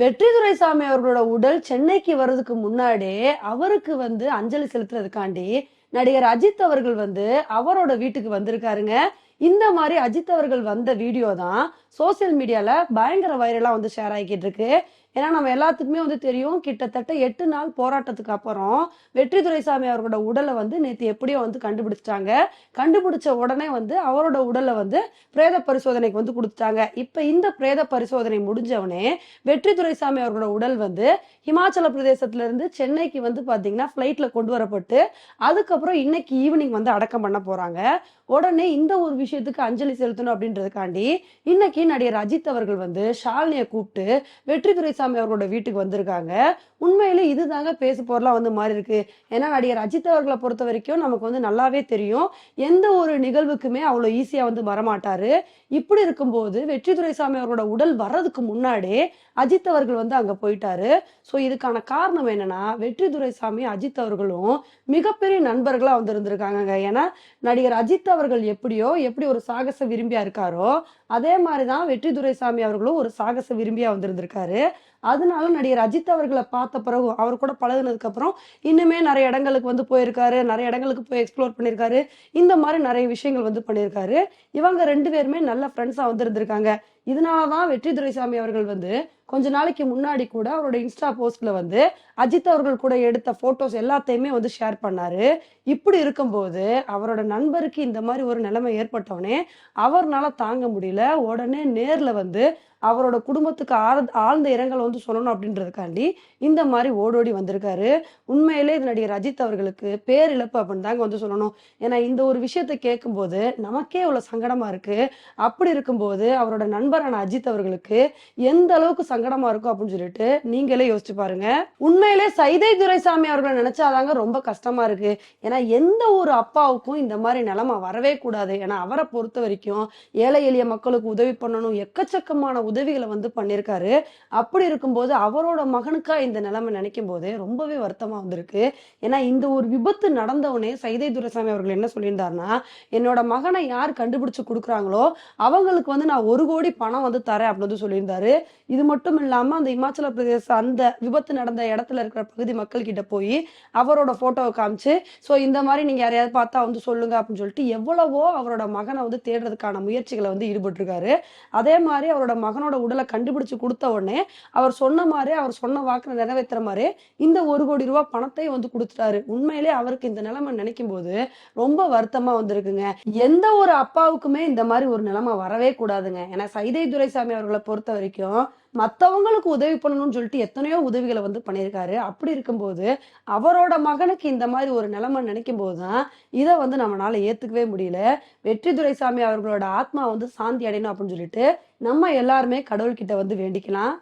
வெற்றி துரைசாமி அவர்களோட உடல் சென்னைக்கு வர்றதுக்கு முன்னாடியே அவருக்கு வந்து அஞ்சலி செலுத்துறதுக்காண்டி நடிகர் அஜித் அவர்கள் வந்து அவரோட வீட்டுக்கு வந்திருக்காருங்க. இந்த மாதிரி அஜித் அவர்கள் வந்த வீடியோ தான் சோசியல் மீடியால பயங்கர வைரலா வந்து ஷேர் ஆகிக்கிட்டு இருக்கு. ஏன்னா நம்ம எல்லாத்துக்குமே வந்து தெரியும் கிட்டத்தட்ட எட்டு நாள் போராட்டத்துக்கு அப்புறம் வெற்றி துரைசாமி அவர்களோட உடலை வந்து நேற்று எப்படியோ வந்து கண்டுபிடிச்சிட்டாங்க. கண்டுபிடிச்ச உடனே வந்து அவரோட உடலை வந்து பிரேத பரிசோதனைக்கு வந்து கொடுத்துட்டாங்க. இப்போ இந்த பிரேத பரிசோதனை முடிஞ்சவனே வெற்றி துரைசாமி அவர்களோட உடல் வந்து ஹிமாச்சல பிரதேசத்துல இருந்து சென்னைக்கு வந்து பாத்தீங்கன்னா ஃப்ளைட்டில் கொண்டு வரப்பட்டு அதுக்கப்புறம் இன்னைக்கு ஈவினிங் வந்து அடக்கம் பண்ண போறாங்க. உடனே இந்த ஒரு விஷயத்துக்கு அஞ்சலி செலுத்தணும் அப்படின்றதுக்காண்டி இன்னைக்கு நடிகர் அஜித் அவர்கள் வந்து ஷாலினியை கூப்பிட்டு வெற்றி பழனிசாமி அவர்களோட வீட்டுக்கு வந்திருக்காங்க. உண்மையிலே இதுதாங்க பேசு பொருளா வந்து மாறி இருக்கு. ஏன்னா நடிகர் அஜித் அவர்களை பொறுத்த வரைக்கும் நமக்கு வந்து நல்லாவே தெரியும். எந்த ஒரு நிகழ்வுக்குமே அவ்வளோ ஈஸியா வந்து வரமாட்டாரு. இப்படி இருக்கும்போது வெற்றி துரைசாமி அவரோட உடல் வர்றதுக்கு முன்னாடியே அஜித் அவர்கள் வந்து அங்க போயிட்டாரு. ஸோ இதுக்கான காரணம் என்னன்னா வெற்றி துரைசாமி அஜித் அவர்களும் மிகப்பெரிய நண்பர்களா வந்து இருந்திருக்காங்க ஏன்னா நடிகர் அஜித் அவர்கள் எப்படியோ எப்படி ஒரு சாகச விரும்பியா இருக்காரோ அதே மாதிரி தான் வெற்றி துரைசாமி அவர்களும் ஒரு சாகச விரும்பியாக வந்திருந்திருக்காரு. அதனால நடிகர் அஜித் அவர்களை பார்த்த பிறகு அவர் கூட பழகினதுக்கப்புறம் இன்னுமே நிறைய இடங்களுக்கு வந்து போயிருக்காரு நிறைய இடங்களுக்கு போய் எக்ஸ்ப்ளோர் பண்ணியிருக்காரு. இந்த மாதிரி நிறைய விஷயங்கள் வந்து பண்ணியிருக்காரு. இவங்க ரெண்டு பேருமே நல்ல ஃப்ரெண்ட்ஸாக வந்திருந்திருக்காங்க. இதனால தான் வெற்றி துரைசாமி அவர்கள் வந்து கொஞ்ச நாளைக்கு முன்னாடி கூட அவரோட இன்ஸ்டா போஸ்ட்ல வந்து அஜித் அவர்கள் கூட எடுத்த போட்டோஸ் எல்லாத்தையுமே வந்து ஷேர் பண்ணாரு. இப்படி இருக்கும்போது அவரோட நண்பருக்கு இந்த மாதிரி ஒரு நிலைமை ஏற்பட்டவனே அவர்னால தாங்க முடியல. உடனே நேர்ல வந்து அவரோட குடும்பத்துக்கு ஆழ்ந்த ஆழ்ந்த இரங்கல் வந்து சொல்லணும் அப்படின்றதுக்காண்டி இந்த மாதிரி ஓடோடி வந்திருக்காரு. உண்மையிலே இது நடிகர் அஜித் அவர்களுக்கு பேரிழப்பு அப்படின்னு தாங்க வந்து சொல்லணும். ஏன்னா இந்த ஒரு விஷயத்தை கேட்கும்போது நமக்கே இவ்வளோ சங்கடமா இருக்கு. அப்படி இருக்கும்போது அவரோட நண்பரான அஜித் அவர்களுக்கு எந்த அளவுக்கு சங்கடமா இருக்கும் அப்படின்னு சொல்லிட்டு நீங்களே யோசிச்சு பாருங்க. உண்மையிலே சைதை துரைசாமி அவர்களை நினைச்சாதாங்க ரொம்ப கஷ்டமா இருக்கு. ஏன்னா எந்த ஒரு அப்பாவுக்கும் இந்த மாதிரி நிலைமை வரவே கூடாது. ஏன்னா அவரை பொறுத்த வரைக்கும் ஏழை எளிய மக்களுக்கு உதவி பண்ணணும் எக்கச்சக்கமான உதவிகளை வந்து பண்ணியிருக்காரு அப்படி இருக்கும்போது அவரோட மகனுக்கா இந்த நிலைமை நினைக்கும் போது ரொம்பவே வருத்தமா வந்திருக்கு. ஏன்னா இந்த ஒரு விபத்து நடந்தவனே சைதை துரைசாமி அவர்கள் என்ன சொல்லியிருந்தாருன்னா என்னோட மகனை யார் கண்டுபிடிச்சு கொடுக்குறாங்களோ அவங்களுக்கு வந்து நான் ஒரு கோடி பணம் வந்து தரேன் அப்படின்னு சொல்லியிருந்தாரு. இது மட்டும் இல்லாம அந்த இமாச்சல பிரதேச அந்த விபத்து நடந்த இடத்துல இருக்கிற பகுதி மக்கள் கிட்ட போய் அவரோட போட்டோவை காமிச்சு ஸோ இந்த மாதிரி நீங்க யாரையாவது பார்த்தா வந்து சொல்லுங்க அப்படின்னு சொல்லிட்டு எவ்வளவோ அவரோட மகனை வந்து தேடுறதுக்கான முயற்சிகளை வந்து ஈடுபட்டிருக்காரு. அதே மாதிரி அவரோட மகன் மகனோட உடலை கண்டுபிடிச்சு கொடுத்த உடனே அவர் சொன்ன மாதிரி அவர் சொன்ன வாக்கு நிறைவேற்றுற மாதிரி இந்த ஒரு கோடி ரூபாய் பணத்தை வந்து கொடுத்துட்டாரு. உண்மையிலே அவருக்கு இந்த நிலைமை நினைக்கும் போது ரொம்ப வருத்தமா வந்திருக்குங்க. எந்த ஒரு அப்பாவுக்குமே இந்த மாதிரி ஒரு நிலைமை வரவே கூடாதுங்க. ஏன்னா சைதை துரைசாமி அவர்களை பொறுத்த வரைக்கும் மற்றவங்களுக்கு உதவி பண்ணணும்னு சொல்லிட்டு எத்தனையோ உதவிகளை வந்து பண்ணியிருக்காரு. அப்படி இருக்கும்போது அவரோட மகனுக்கு இந்த மாதிரி ஒரு நிலைமை நினைக்கும் போது தான் இதை வந்து நம்மளால ஏத்துக்கவே முடியல. வெற்றி துரைசாமி அவர்களோட ஆத்மா வந்து சாந்தி அடையணும் அப்படின்னு சொல்லிட்டு நம்ம எல்லாருமே கடவுள்கிட்ட வந்து வேண்டிக்கலாம்.